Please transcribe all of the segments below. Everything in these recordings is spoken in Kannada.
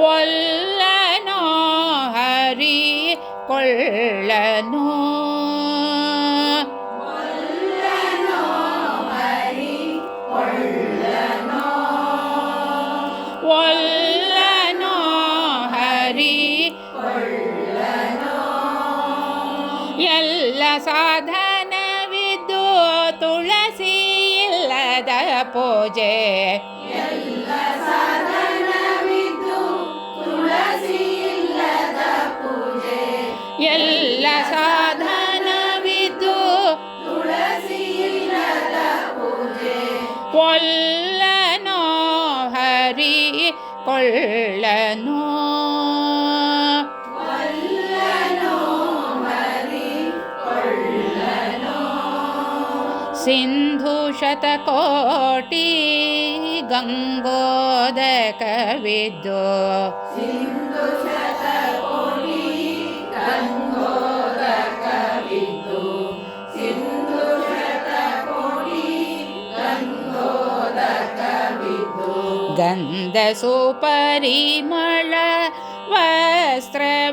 ಒಲ್ಲನೋ ಹರಿ ಕೊಳ್ಳನೋ ಒಲ್ಲನೋ ಹರಿ ಎಲ್ಲ ಸಾಧನವಿದ್ದು ತುಳಸಿ ಇಲ್ಲದ ಪೂಜೆ ಸಾಧನವಿದ್ದು ಕೊಲ್ಲನೋ ಹರಿ ಕೊಳ್ಳನೋ ಸಿಂಧು ಶತಕೋಟಿ ಗಂಗೋದಕವಿದ್ದು ಗಂಧ दन्दसोपरिमला वस्त्रविन्दु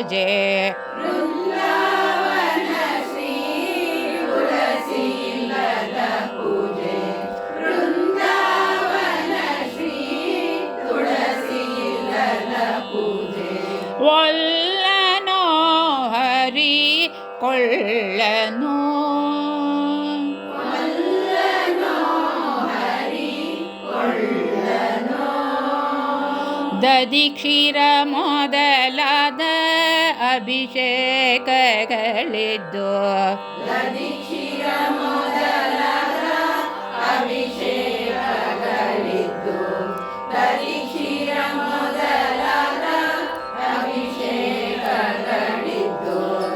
ಪೂಜೆ ದದಿ ಕ್ಷೀರ ಮೊದಲಾದ ಅಭಿಷೇಕಗಳಿದ್ದು.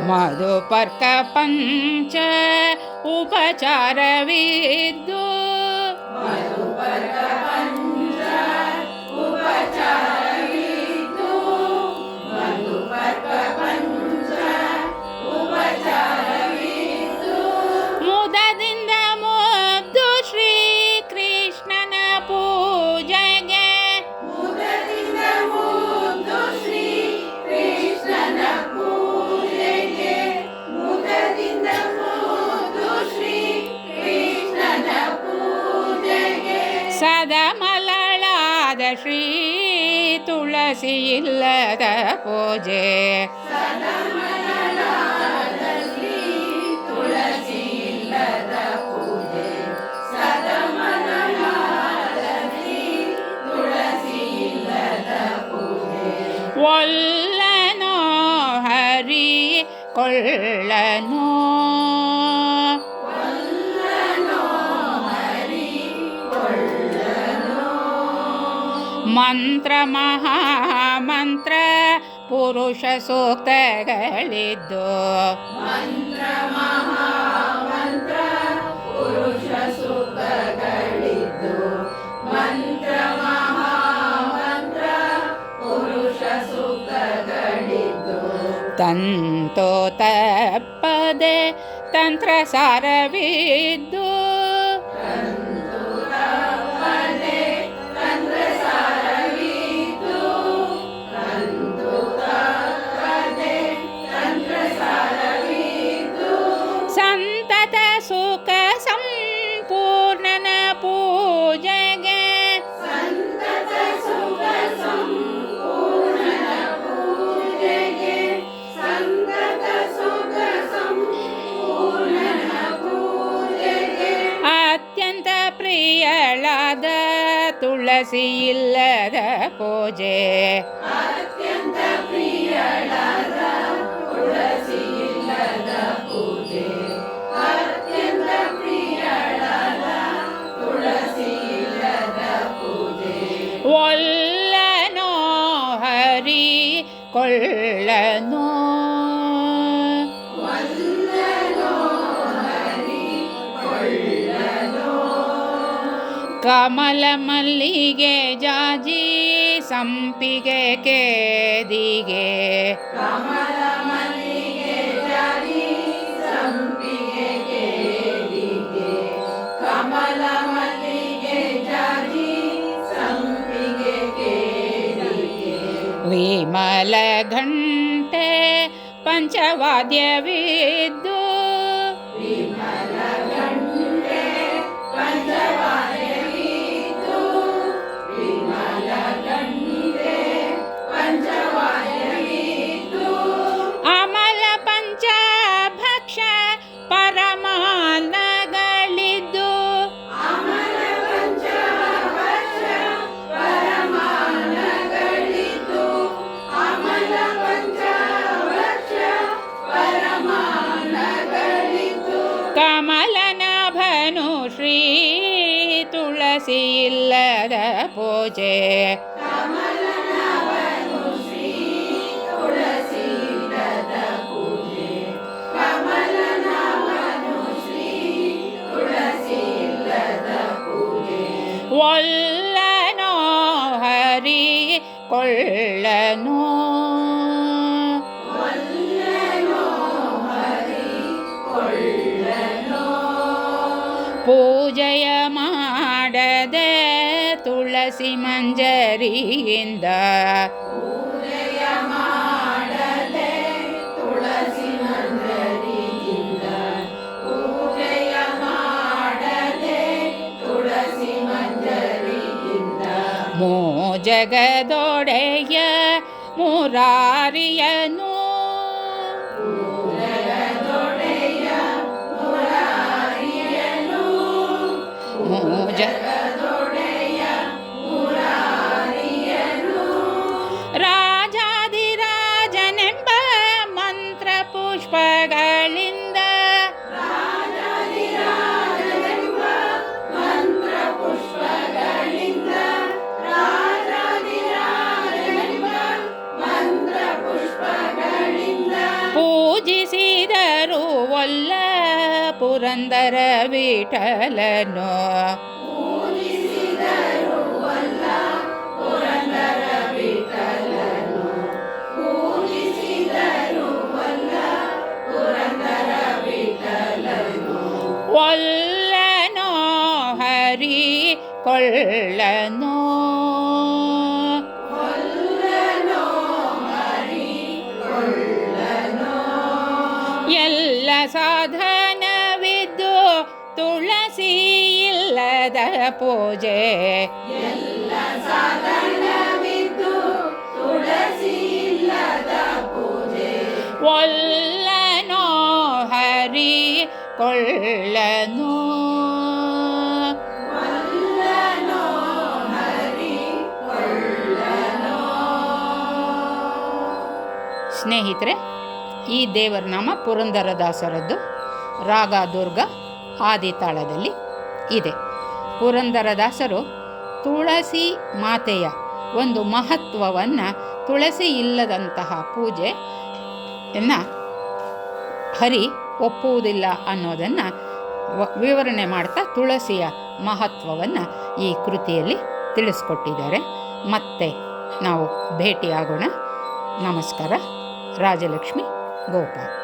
ಮಧುಪರ್ಕ ಪಂಚ ಉಪಚಾರವಿದ್ದು. ಮಲಳಾದ ಶ್ರೀ ತುಳಸಿ ಇಲ್ಲದ ಪೂಜೆ ಒಲ್ಲನೋ ಹರಿ ಮಂತ್ರ ಮಹಾಮಂತ್ರ ಪುರುಷ ಸೂಕ್ತಗಳಿದ್ದು. ತಂತೋ ತಪ್ಪದೆ ತಂತ್ರ ಸಾರವಿದ್ದು. ತುಳಸಿ ಇಲ್ಲದ ಪೂಜೆ ಕಮಲ ಮಲ್ಲಿಗೆ ಜಾಜಿ ಸಂಪಿಗೆ ಕೇದಿಗೆ. ಕಮಲ ಮಲ್ಲಿಗೆ ಜಾಜಿ ಸಂಪಿಗೆ ಕೇದಿಗೆ. ಕಮಲ ಮಲ್ಲಿಗೆ ಜಾಜಿ ಸಂಪಿಗೆ ಕೇದಿಗೆ. ವಿಮಲ ಘಂಟೆ ಪಂಚವಾದ್ಯವಿದ್ದು ಅಮಲ ಪೂಜೆ ಒಲ್ಲನೋ ಹರಿ ಕೊಳ್ಳನೋ ಪೂಜೆಯ ಮಾಡದೆ ತುಳಸಿ ಮಂಜರಿಯಿಂದ ಮೋ ಜಗದೊಡೆಯ ಮುರಾರಿಯನು ಮೋಜ ರಾಜಾದಿರಾಜನೆಂಬ ಪುರಂದರ ವಿಠಲನು. ಒಲ್ಲನೋ ಹರಿ ಕೊಳ್ಳನೋ ಎಲ್ಲ ಸಾಧನವಿದ್ದು ತುಳಸಿ ಇಲ್ಲದ ಪೂಜೆ. ಒಲ್ಲನೋ ಹರಿ ಕೊಳ್ಳನು ಸ್ನೇಹಿತರೆ ಈ ದೇವರ ನಾಮ ಪುರಂದರದಾಸರದ್ದು. ರಾಗ ದುರ್ಗ ಆದಿತಾಳದಲ್ಲಿ ಇದೆ. ಪುರಂದರದಾಸರು ತುಳಸಿ ಮಾತೆಯ ಒಂದು ಮಹತ್ವವನ್ನು ತುಳಸಿ ಇಲ್ಲದಂತಹ ಪೂಜೆಯನ್ನು ಹರಿ ಒಪ್ಪುವುದಿಲ್ಲ ಅನ್ನೋದನ್ನು ವಿವರಣೆ ಮಾಡ್ತಾ ತುಳಸಿಯ ಮಹತ್ವವನ್ನು ಈ ಕೃತಿಯಲ್ಲಿ ತಿಳಿಸ್ಕೊಟ್ಟಿದ್ದಾರೆ. ಮತ್ತೆ ನಾವು ಭೇಟಿಯಾಗೋಣ. ನಮಸ್ಕಾರ. ರಾಜಲಕ್ಷ್ಮಿ ಗೋಪಾಲ್.